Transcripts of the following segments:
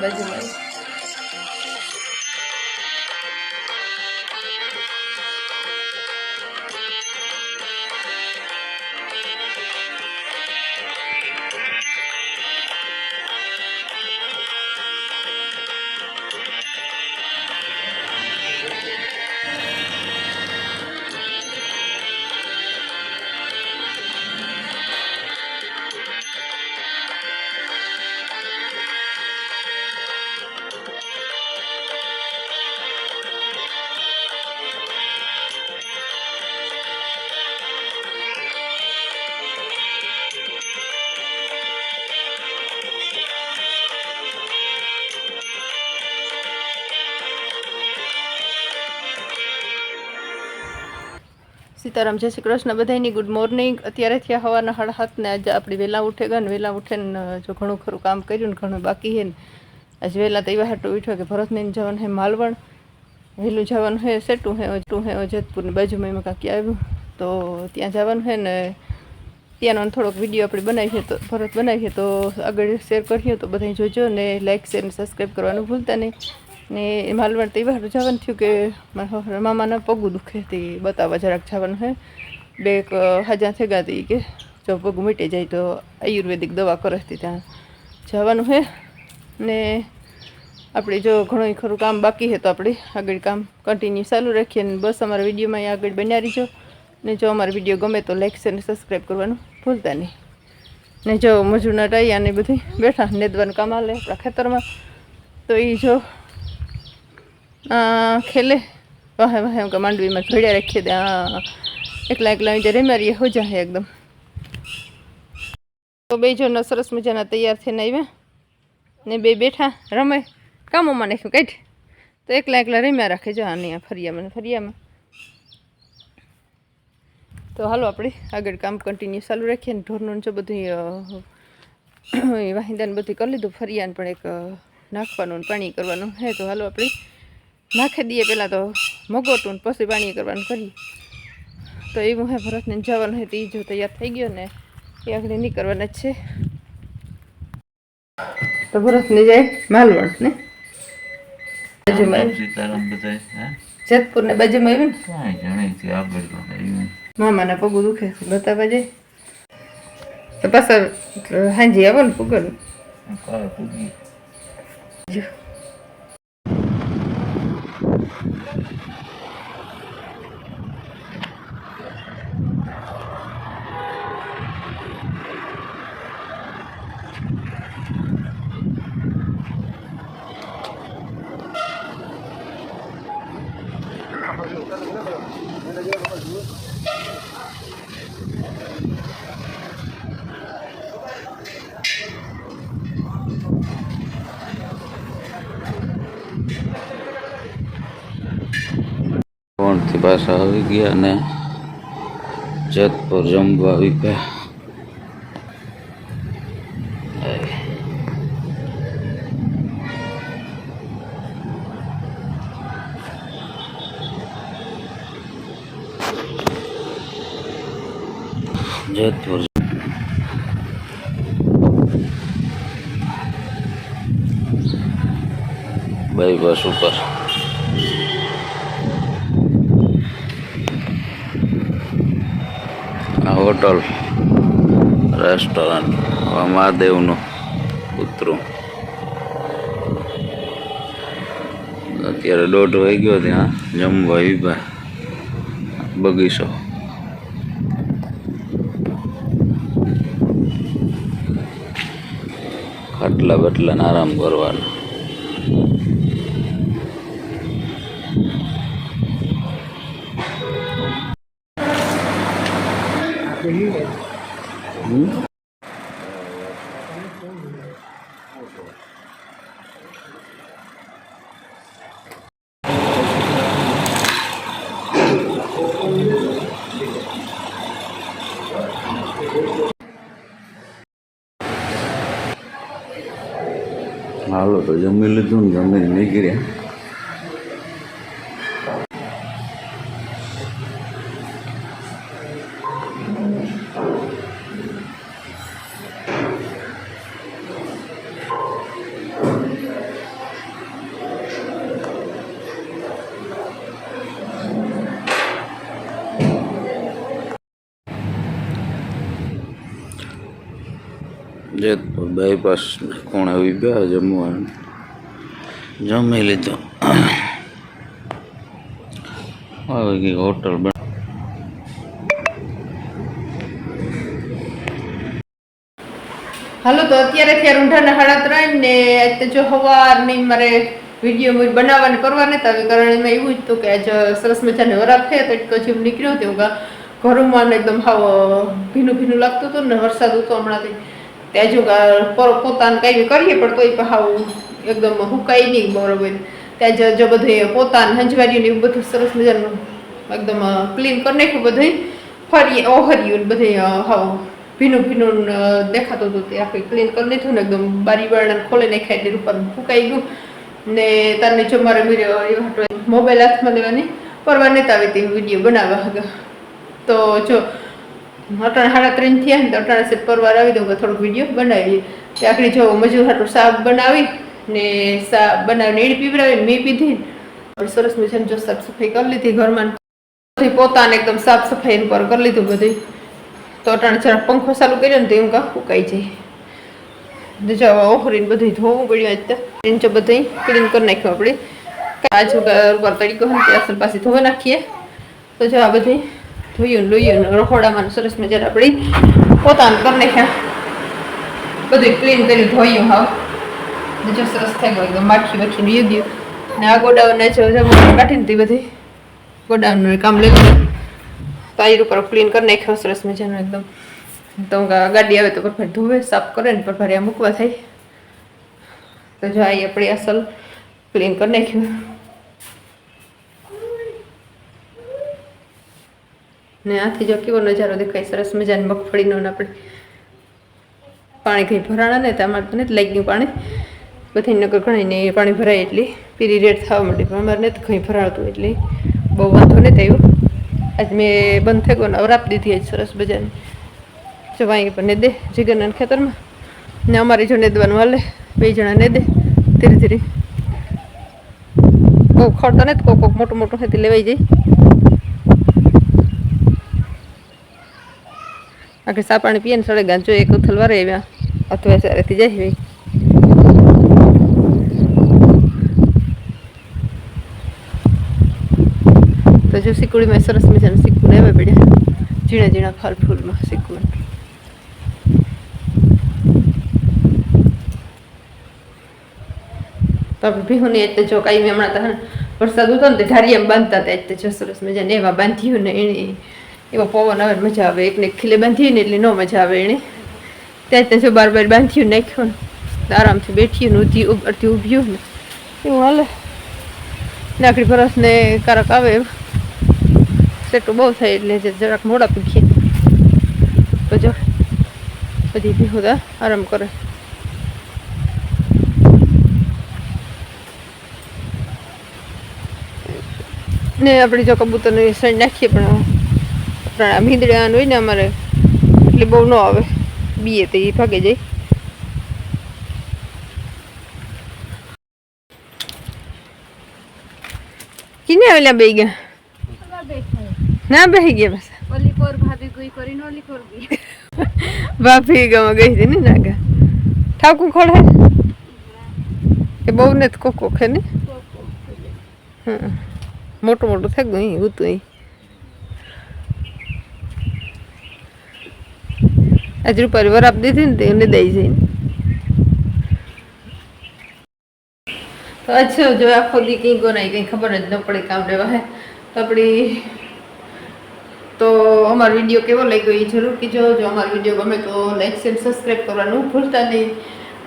બાજુમાં સીતારામ, જય શ્રી કૃષ્ણ. બધાની ગુડ મોર્નિંગ અત્યારે થયા હવાના સાડા સાત ને આજે આપણે વહેલા ઉઠે ગયા ને વહેલા ઉઠીને જો ઘણું ખરું કામ કર્યું ને, ઘણું બાકી છે ને. આજે વહેલા તો એવા હાટો ઉઠ્યો કે ભરતને જવાનું હે માલવણ. વહેલું જવાનું હે સેટું હે ટું હે જેતપુરની બાજુમાં એમાં કાંકી આવ્યું. તો ત્યાં જવાનું હે ને, ત્યાંનો થોડોક વીડિયો આપણે બનાવીએ તો, ભરત બનાવીએ તો આગળ શેર કરીએ તો બધા જોજો ને લાઇક શેર ને સબસ્ક્રાઈબ કરવાનું ભૂલતા નહીં. ને માલવણ બહાર જવાનું થયું કે મારા મામાના પગું દુખે તે બતાવવા જરાક જવાનું હે. બે હજાર હાજા થઈ ગયા કે જો પગ મીટી જાય તો આયુર્વેદિક દવા કરે ત્યાં જવાનું હે. ને આપણે જો ઘણું ખરું કામ બાકી છે તો આપણે આગળ કામ કન્ટિન્યુ ચાલુ રાખીએ અને બસ અમારા વિડીયોમાં આગળ બન્યા રહીજો. ને જો અમારો વીડિયો ગમે તો લાઈક શેર ને સબસ્ક્રાઈબ કરવાનું ભૂલતા નહીં. ને જો મજૂરના ટાઈયા ને બધી બેઠા નેદવાનું કામ આલે આપણા ખેતરમાં, તો એ જો ખેલે. વાહે વાહે કે માંડવીમાં ભેડ્યા રાખીએ ત્યાં એકલા એકલા જે રેમારીએ હો જાય એકદમ. તો બે જો સરસ મજાના તૈયાર થઈને આવ્યા. ને બે બેઠા રમે કામોમાં નાખ્યું, કાઢ. તો એકલા એકલા રમ્યા રાખે, જો આની ફરિયામાં ફરિયામાં. તો હાલો આપણે આગળ કામ કન્ટિન્યુ ચાલુ રાખીએ ને ઢોરનું જો બધું વાહિંદાને બધું કરી લીધું, ફરિયાને પણ એક નાખવાનું પાણી કરવાનું. હે, તો હાલો આપણે નાખી દઈએ પહેલાં તો મગોટું પછી પાણી કરવાનું કરીએ. તો એવું હે ભરતને જવાનું હોય તો એ જો તૈયાર થઈ ગયો ને એ આગળ નીકળવાના જ છે. તો ભરતને જાય માલવણ ને? જેતપુર ને બાજુમાં આવ્યું મામાના પગું દુખે છે બતાવવા જાય. તો પાછા હાંજી આવો ને પગલ જો. પાછા આવી ગયા અને જેતપુર જમવા આવી ગયા જેતપુર ઉપર આ હોટલ, રેસ્ટોરન્ટ, મહાદેવનું કૂતરું. અત્યારે દોઢ વાગ્યો ગયો ત્યાં જમવા વિભા બગીચો. ખાટલા બટલાને આરામ કરવાનો. હાલો તો જમી લીધું ને જમીને નીકળ્યા જેતપુર બાયપાસ કોણે ઉભ્યા જમવાનું? જમી લીધું. હવે કંઈક હોટલ હાલો, તો અત્યારે થયા રૂંઢાના સાડા ત્રણ ને જો જો સવારની મારે વીડિયો મૂવી બનાવવાની કરવાની તો આવી કારણ એમાં એવું જ હતું કે આજે સરસ મજાને વરાપ થયા તો એટલો જેમ નીકળ્યો હતો ઘરમાં એકદમ હાવ ભીનું ભીનું લાગતું હતું ને વરસાદ હતો હમણાંથી. ત્યાં જો પોતાને કાંઈ કરીએ, પણ તોય પણ હાવ એકદમ હુકાય નહીં બરોબર. ત્યાં જ બધું પોતાને હંજવારીયું એવું બધું સરસ મજાનું એકદમ ક્લીન કરી નાખ્યું બધું ફરી ઓહર્યું ને હાવ ભીનું ભીનું દેખાતું હતું તે આખું ક્લીન કરી નાખ્યું ને એકદમ બારી બારણા ખોલી નાખ્યા એટલે ઉપર ફૂકાઈ ગયું. ને તારને જો મારે મોબાઈલ હાથમાં લેવાની પરવા નતા આવી તે વીડિયો બનાવવા તો જો અટાણે સાડા ત્રણ થયા ને તો અટાણે સેટ પરવાર આવી દઉં કે થોડોક વીડિયો બનાવીએ. તે આખરી જો મજૂર હાટું શાક બનાવી ને સા બનાવીને એડી પીવડાવી મેં પીધી સરસ મજાની જો સાફ સફાઈ કરી લીધી ઘરમાં. પોતાને એકદમ સાફ સફાઈ પર કરી લીધું બધું. તો અટાણે જરા પંખો ચાલુ કર્યો ને તો એમ કાં ફૂંકાઈ જાય. તો જો હવે ઓહરીને બધું ધોવું પડ્યું આજ તો. નીચે બધું ક્લીન કરી નાખ્યું આપણે. કાજુ ઉપર તરીકો હોય ત્યાં પાસે ધોવા નાખીએ. તો જો આ બધું ધોયું, લોયું રખોડામાં સરસ મજાને આપણી પોતાને કરી નાખ્યા. બધું ક્લીન કરી ધોયું હાવ જો સરસ થઈ ગયું, એકદમ માખી બાખી ને ગયું. ને આ ગોડાઉનને છે કાઢીને તે બધી ગોડાઉનનું કામ લઈ લીધું. તાઈર ઉપર ક્લીન કરી નાખ્યો, સરસ મજાનું એકદમ. તો ગાડી આવે તો પરફેક્ટ ધોવે, સાફ કરે ને પરફેક્ટ મૂકવા થાય. તો જો આ આપણે અસલ. ક્લીન કરી નાખ્યું. ને આથી જો કેવો નજારો દેખાય, સરસ મજાની મગફળીનો ને આપણે પાણી કંઈ ભરાણા ને તો અમારે તો નથી લાગી ગયું પાણી. બધી નગર ઘણી ને પાણી ભરાય એટલે પીરી રેડ થવા માંડી, પણ અમારે નથી કંઈ ભરાતું એટલે બહુ વાંધો નથી આવ્યો. આજ મેં બંધ થઈ ગયો ને અવરાપ દીધી આજ સરસ મજાની. જો વાંઈ પણ ને દે જીગરના ખેતરમાં. ને અમારી જો નેદવાનું હાલે, બે જણા ને દે ધીરે ધીરે. બહુ ખડતો નથી, કોક કોક મોટું મોટું હતી લેવાઈ જાય. આખી સા પાણી પીએ ને સડે ગાંચો એક ઉથલ વારે આવ્યા અથવા સારેથી જાય રહી તો જો સિકુડીમાં સરસ મજાનું સિક્કું આવે પડ્યા. ઝીણા ઝીણા ફળ ફૂલમાં સિક્કું તો આપણે ભીહુની એટલે જો કાંઈ હમણાં તો વરસાદ ઉતો ને તે ઢારિયામાં બાંધતા હતા. એટલે જો સરસ મજાને એવા બાંધ્યું ને એણે. એવો પવન આવે મજા આવે. એકને ખીલે બાંધીએ ને એટલે ન મજા આવે એણે ત્યાં ત્યાં જો બાર બાર બાંધ્યું નાખ્યું ને. આરામથી બેઠ્યું ને ઉધી અડધી ઊભ્યું ને. એવું હાલે. નાકડી પરસ ને કારક આવે સેટું બહુ થાય એટલે જરાક મોડા પીખીએ તો જો. બધી ભીહુદા આરામ કરે. ને આપણે જો કબૂતરને સાઈડ નાખીએ પણ આપણે ભીંદડાનું હોય ને અમારે એટલે બહુ ન આવે બીએ તો એ ભાગે જાય કિને આવેલા બે ગયા ના બેહી ગયા બસ ઓલી ભાભી ગઈ કોર ગઈ બાફી ગામાં ગઈ હતી ને નાગા ઠાકું ખોડે એ બહુ ને કોકો ખે ને હા મોટું મોટું થઈ ગયું હું તો અહીં આજ પરિવાર વરાપ દીધી ને તેને દઈ જઈને. તો અચ્છા જો આખો દી કંઈ નહીં કંઈ ખબર જ ન પડે કામ રહેવા હે આપણી તો અમારો વીડિયો કેવો લાગ્યો એ જરૂર કીજો. જો અમારો વીડિયો ગમે તો લાઈક શેર સબસ્ક્રાઈબ કરવાનું ભૂલતા નહીં.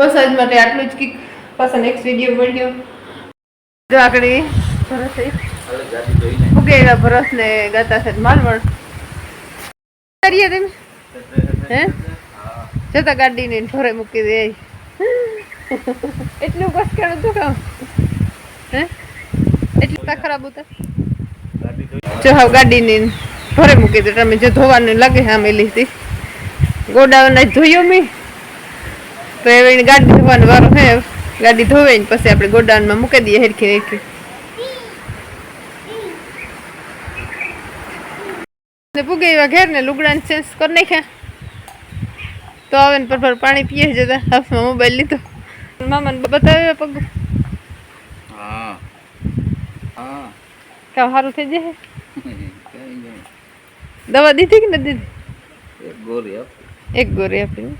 બસ આજ માટે આટલું જ કંઈક. પાછા નેક્સ્ટ વીડિયો મળ્યો. જો આગળ ભરત ઉગેલા ભરત ને ગાતા છે માલવણ કરીએ તમે? હે? જતા ગાડીને ઢોરે મૂકી દે. એટલું કસ હતું કામ. હે? એટલું તા ખરાબ હતા જો હવે ગાડીની ઘરે મૂકી દે. તમે જે ધોવાનું લાગે હા મેલી હતી ગોડાઉન ધોયો મેં. તો એની ગાડી ધોવાનો વારો હે ગાડી ધોવે ને પછી આપણે ગોડાઉનમાં મૂકી દઈએ હેરખી હેરખી. ને પૂગે એવા ઘેર ને લુગડાને ચેન્જ કરી નાખ્યા. તો આવે ને પર પાણી પીએ જતા હાથમાં મોબાઈલ લીધો. મામાને બતાવ્યો પગ. હા. હા. કામ સારું થઈ જાય? દવા દીધી કે નથી દીધી? એક ગોરી આપી. એક ગોરી આપીને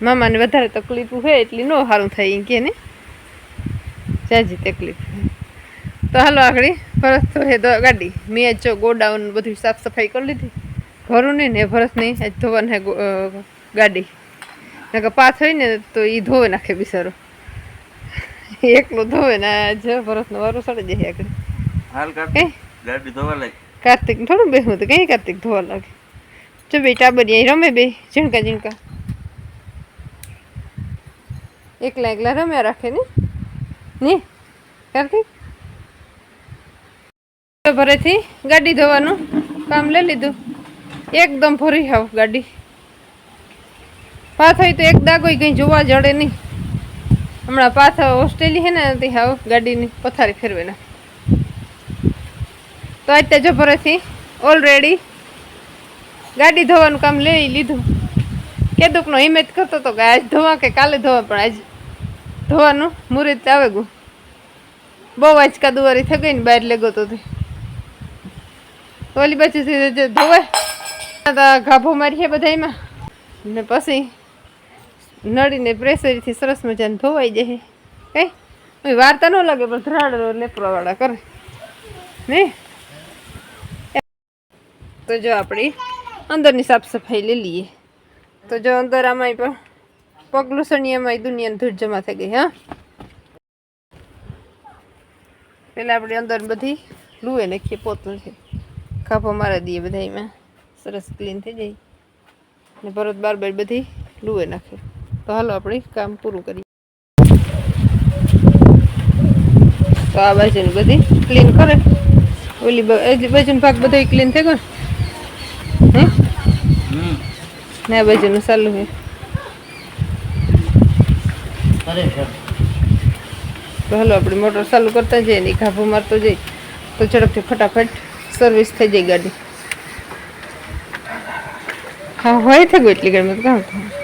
મામાને વધારે તકલીફ હોય એટલી ન સારું થાય કે ને. જાજી તકલીફ તો હાલો આગળ. પરત તો હે ગાડી. મેં જો ગોડાઉન બધું સાફ સફાઈ કરી લીધી. ઘરું નહીં ને ભરત નહીં. આજ ધોવાનું ગાડી. નકર પાથ હોય ને તો એ ધોવે નાખે બિચારો. એકલો ધોવે ને આજ ભરતનો વારો સડી જાય આગળ. હાલ ગાડી ધોવા લાગે. કાર્તિક થોડું બેસવું તો કઈ કાર્તિક ધોવા લાગે? જો બે ટાબરી અહીં રમે બે ઝીણકા ઝીણકા. એકલા એકલા રમ્યા રાખે ને? ને? કાર્તિક? ભરેથી ગાડી ધોવાનું. કામ લઈ લીધું. એકદમ ભરી હાવ ગાડી. પાથ તો એક દાગો કંઈ જોવા જડે નહીં. હમણાં પાછા ઓસ્ટ્રેલી હે ને, તે હાવ ગાડીની પથારી ફેરવે ના તો આજ જબરથી ઓલરેડી ગાડી ધોવાનું કામ લઈ લીધું. કેદુકનો હિમેજ કરતો હતો કે આજ ધોવા કે કાલે ધોવા, પણ આજ ધોવાનું મુહૂર્ત આવે ગયું. બહુ આંચકા દુવારી થઈ ગઈ ને બહાર લેગો તો. ઓલી બાજુથી ધોવાય ગાભો મારીએ બધાયમાં. ને પછી નળીને પ્રેશરથી સરસ મજાને ધોવાઈ જાય. કઈ વાર્તા ન લાગે, પણ ધરાડો લેપરાવાળા કરે. ને? તો જો આપણી અંદરની સાફ સફાઈ લઈ લઈએ. તો જો અંદર આમાંય પણ પગલુસણીયામાં દુનિયાની ધૂળ જમા થઈ ગઈ, હા? પેલા આપણે અંદર બધી લુએ નાખીએ, પોતું છે. ખાપો મારા દઈએ બધા એમાં સરસ ક્લીન થઈ જાય. ને ભરત બાર બાર બધી લુએ નાખે. તો હાલો આપણે કામ પૂરું કરીએ. તો આ બાજુની બધી ક્લીન કરે. ઓલી બાજુનો ભાગ બધો ક્લીન થઈ ગયો? હે? ને આ બાજુનું ચાલુ છે. તો હાલો આપણે મોટર ચાલુ કરતા જઈએ ને ઘાભો મારતો જઈએ. તો ઝડપથી ફટાફટ સર્વિસ થઈ જાય ગાડી. હોય ગયું એટલી ગાડીમાં તો થાય